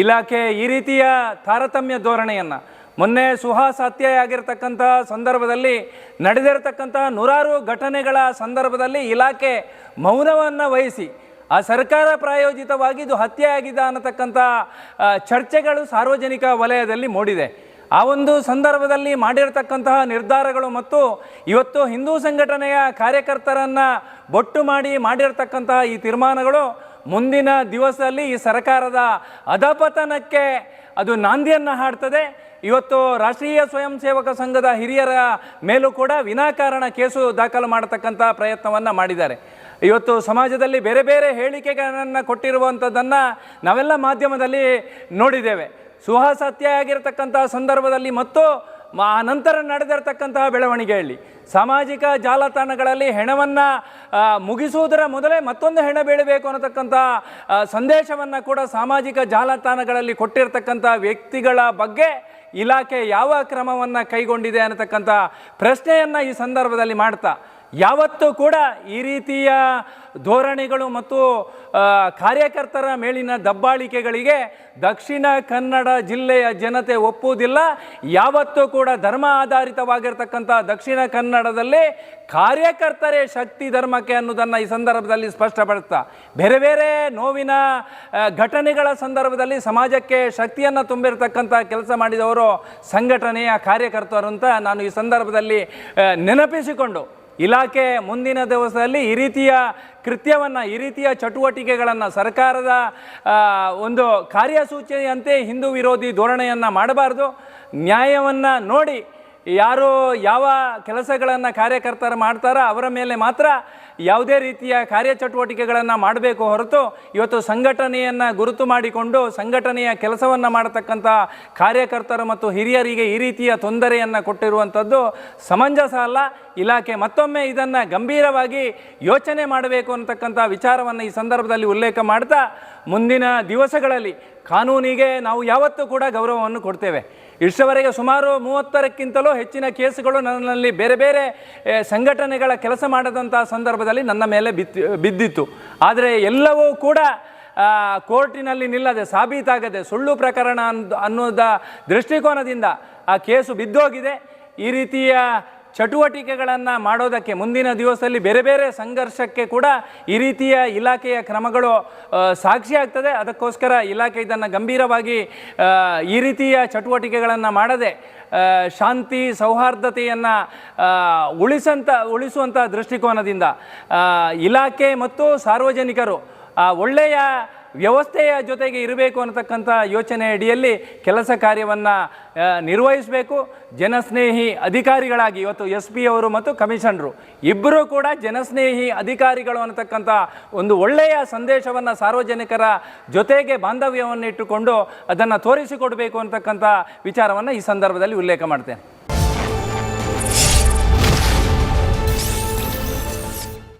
ಇಲಾಖೆ ಈ ರೀತಿಯ ತಾರತಮ್ಯ ಧೋರಣೆಯನ್ನು ಮೊನ್ನೆ ಸುಹಾಸ್ ಹತ್ಯೆ ಸಂದರ್ಭದಲ್ಲಿ ನಡೆದಿರತಕ್ಕಂಥ ನೂರಾರು ಘಟನೆಗಳ ಸಂದರ್ಭದಲ್ಲಿ ಇಲಾಖೆ ಮೌನವನ್ನು ವಹಿಸಿ, ಆ ಸರ್ಕಾರ ಪ್ರಾಯೋಜಿತವಾಗಿ ಇದು ಹತ್ಯೆ ಆಗಿದೆ ಅನ್ನತಕ್ಕಂಥ ಚರ್ಚೆಗಳು ಸಾರ್ವಜನಿಕ ವಲಯದಲ್ಲಿ ಮೂಡಿದೆ. ಆ ಒಂದು ಸಂದರ್ಭದಲ್ಲಿ ಮಾಡಿರತಕ್ಕಂತಹ ನಿರ್ಧಾರಗಳು ಮತ್ತು ಇವತ್ತು ಹಿಂದೂ ಸಂಘಟನೆಯ ಕಾರ್ಯಕರ್ತರನ್ನು ಬೊಟ್ಟು ಮಾಡಿ ಮಾಡಿರತಕ್ಕಂತಹ ಈ ತೀರ್ಮಾನಗಳು ಮುಂದಿನ ದಿವಸದಲ್ಲಿ ಈ ಸರ್ಕಾರದ ಅಧಪತನಕ್ಕೆ ಅದು ನಾಂದಿಯನ್ನು ಹಾಡ್ತದೆ. ಇವತ್ತು ರಾಷ್ಟ್ರೀಯ ಸ್ವಯಂ ಸೇವಕ ಸಂಘದ ಹಿರಿಯರ ಮೇಲೂ ಕೂಡ ವಿನಾಕಾರಣ ಕೇಸು ದಾಖಲು ಮಾಡತಕ್ಕಂಥ ಪ್ರಯತ್ನವನ್ನು ಮಾಡಿದ್ದಾರೆ. ಇವತ್ತು ಸಮಾಜದಲ್ಲಿ ಬೇರೆ ಬೇರೆ ಹೇಳಿಕೆಗಳನ್ನು ಕೊಟ್ಟಿರುವಂಥದ್ದನ್ನು ನಾವೆಲ್ಲ ಮಾಧ್ಯಮದಲ್ಲಿ ನೋಡಿದ್ದೇವೆ. ಸುಹಾಸತ್ಯ ಆಗಿರತಕ್ಕಂಥ ಸಂದರ್ಭದಲ್ಲಿ ಮತ್ತು ಆ ನಂತರ ನಡೆದಿರತಕ್ಕಂತಹ ಬೆಳವಣಿಗೆಯಲ್ಲಿ ಸಾಮಾಜಿಕ ಜಾಲತಾಣಗಳಲ್ಲಿ ಹೆಣವನ್ನು ಮುಗಿಸುವುದರ ಮೊದಲೇ ಮತ್ತೊಂದು ಹೆಣ ಬೀಳಬೇಕು ಅನ್ನತಕ್ಕಂಥ ಸಂದೇಶವನ್ನು ಕೂಡ ಸಾಮಾಜಿಕ ಜಾಲತಾಣಗಳಲ್ಲಿ ಕೊಟ್ಟಿರ್ತಕ್ಕಂಥ ವ್ಯಕ್ತಿಗಳ ಬಗ್ಗೆ ಇಲಾಖೆ ಯಾವ ಕ್ರಮವನ್ನು ಕೈಗೊಂಡಿದೆ ಅನ್ನತಕ್ಕಂಥ ಪ್ರಶ್ನೆಯನ್ನು ಈ ಸಂದರ್ಭದಲ್ಲಿ ಮಾಡ್ತಾ ಯಾವತ್ತೂ ಕೂಡ ಈ ರೀತಿಯ ಧೋರಣೆಗಳು ಮತ್ತು ಕಾರ್ಯಕರ್ತರ ಮೇಲಿನ ದಬ್ಬಾಳಿಕೆಗಳಿಗೆ ದಕ್ಷಿಣ ಕನ್ನಡ ಜಿಲ್ಲೆಯ ಜನತೆ ಒಪ್ಪುವುದಿಲ್ಲ. ಯಾವತ್ತೂ ಕೂಡ ಧರ್ಮ ಆಧಾರಿತವಾಗಿರ್ತಕ್ಕಂಥ ದಕ್ಷಿಣ ಕನ್ನಡದಲ್ಲಿ ಕಾರ್ಯಕರ್ತರೇ ಶಕ್ತಿ ಧರ್ಮಕ್ಕೆ ಅನ್ನೋದನ್ನು ಈ ಸಂದರ್ಭದಲ್ಲಿ ಸ್ಪಷ್ಟಪಡಿಸ್ತಾ, ಬೇರೆ ಬೇರೆ ನೋವಿನ ಘಟನೆಗಳ ಸಂದರ್ಭದಲ್ಲಿ ಸಮಾಜಕ್ಕೆ ಶಕ್ತಿಯನ್ನು ತುಂಬಿರತಕ್ಕಂಥ ಕೆಲಸ ಮಾಡಿದವರು ಸಂಘಟನೆಯ ಕಾರ್ಯಕರ್ತರು ಅಂತ ನಾನು ಈ ಸಂದರ್ಭದಲ್ಲಿ ನೆನಪಿಸಿಕೊಂಡು ಇಲಾಖೆ ಮುಂದಿನ ದಿವಸದಲ್ಲಿ ಈ ರೀತಿಯ ಕೃತ್ಯವನ್ನು, ಈ ರೀತಿಯ ಚಟುವಟಿಕೆಗಳನ್ನು ಸರ್ಕಾರದ ಒಂದು ಕಾರ್ಯಸೂಚಿಯಂತೆ ಹಿಂದೂ ವಿರೋಧಿ ಧೋರಣೆಯನ್ನು ಮಾಡಬಾರ್ದು. ನ್ಯಾಯವನ್ನು ನೋಡಿ ಯಾರು ಯಾವ ಕೆಲಸಗಳನ್ನು ಕಾರ್ಯಕರ್ತರು ಮಾಡ್ತಾರೋ ಅವರ ಮೇಲೆ ಮಾತ್ರ ಯಾವುದೇ ರೀತಿಯ ಕಾರ್ಯಚಟುವಟಿಕೆಗಳನ್ನು ಮಾಡಬೇಕು ಹೊರತು ಇವತ್ತು ಸಂಘಟನೆಯನ್ನು ಗುರುತು ಮಾಡಿಕೊಂಡು ಸಂಘಟನೆಯ ಕೆಲಸವನ್ನು ಮಾಡತಕ್ಕಂಥ ಕಾರ್ಯಕರ್ತರು ಮತ್ತು ಹಿರಿಯರಿಗೆ ಈ ರೀತಿಯ ತೊಂದರೆಯನ್ನು ಕೊಟ್ಟಿರುವಂಥದ್ದು ಸಮಂಜಸ ಅಲ್ಲ. ಇಲಾಖೆ ಮತ್ತೊಮ್ಮೆ ಇದನ್ನು ಗಂಭೀರವಾಗಿ ಯೋಚನೆ ಮಾಡಬೇಕು ಅಂತಕ್ಕಂಥ ವಿಚಾರವನ್ನು ಈ ಸಂದರ್ಭದಲ್ಲಿ ಉಲ್ಲೇಖ ಮಾಡ್ತಾ ಮುಂದಿನ ದಿವಸಗಳಲ್ಲಿ ಕಾನೂನಿಗೆ ನಾವು ಯಾವತ್ತೂ ಕೂಡ ಗೌರವವನ್ನು ಕೊಡ್ತೇವೆ. ಇಷ್ಟವರೆಗೆ ಸುಮಾರು ಮೂವತ್ತರಕ್ಕಿಂತಲೂ ಹೆಚ್ಚಿನ ಕೇಸುಗಳು ನನ್ನಲ್ಲಿ ಬೇರೆ ಬೇರೆ ಸಂಘಟನೆಗಳ ಕೆಲಸ ಮಾಡದಂಥ ಸಂದರ್ಭದಲ್ಲಿ ನನ್ನ ಮೇಲೆ ಬಿದ್ದಿತ್ತು. ಆದರೆ ಎಲ್ಲವೂ ಕೂಡ ಕೋರ್ಟಿನಲ್ಲಿ ನಿಲ್ಲದೆ, ಸಾಬೀತಾಗದೆ, ಸುಳ್ಳು ಪ್ರಕರಣ ಅನ್ ಅನ್ನೋದ ದೃಷ್ಟಿಕೋನದಿಂದ ಆ ಕೇಸು ಬಿದ್ದೋಗಿದೆ. ಈ ರೀತಿಯ ಚಟುವಟಿಕೆಗಳನ್ನು ಮಾಡೋದಕ್ಕೆ ಮುಂದಿನ ದಿವಸದಲ್ಲಿ ಬೇರೆ ಬೇರೆ ಸಂಘರ್ಷಕ್ಕೆ ಕೂಡ ಈ ರೀತಿಯ ಇಲಾಖೆಯ ಕ್ರಮಗಳು ಸಾಕ್ಷಿಯಾಗ್ತದೆ ಅದಕ್ಕೋಸ್ಕರ ಇಲಾಖೆ ಇದನ್ನು ಗಂಭೀರವಾಗಿ ಈ ರೀತಿಯ ಚಟುವಟಿಕೆಗಳನ್ನು ಮಾಡದೆ ಶಾಂತಿ, ಸೌಹಾರ್ದತೆಯನ್ನು ಉಳಿಸಂತ ಉಳಿಸುವಂಥ ದೃಷ್ಟಿಕೋನದಿಂದ ಇಲಾಖೆ ಮತ್ತು ಸಾರ್ವಜನಿಕರು ಒಳ್ಳೆಯ ವ್ಯವಸ್ಥೆಯ ಜೊತೆಗೆ ಇರಬೇಕು ಅನ್ನತಕ್ಕಂಥ ಯೋಚನೆ ಅಡಿಯಲ್ಲಿ ಕೆಲಸ ಕಾರ್ಯವನ್ನು ನಿರ್ವಹಿಸಬೇಕು. ಜನಸ್ನೇಹಿ ಅಧಿಕಾರಿಗಳಾಗಿ ಇವತ್ತು ಎಸ್ ಪಿ ಅವರು ಮತ್ತು ಕಮಿಷನರು. ಇಬ್ಬರೂ ಕೂಡ ಜನಸ್ನೇಹಿ ಅಧಿಕಾರಿಗಳು ಅನ್ನತಕ್ಕಂಥ ಒಂದು ಒಳ್ಳೆಯ ಸಂದೇಶವನ್ನು ಸಾರ್ವಜನಿಕರ ಜೊತೆಗೆ ಬಾಂಧವ್ಯವನ್ನು ಇಟ್ಟುಕೊಂಡು ಅದನ್ನು ತೋರಿಸಿಕೊಡಬೇಕು ಅನ್ನತಕ್ಕಂಥ ವಿಚಾರವನ್ನು ಈ ಸಂದರ್ಭದಲ್ಲಿ ಉಲ್ಲೇಖ ಮಾಡ್ತೇನೆ.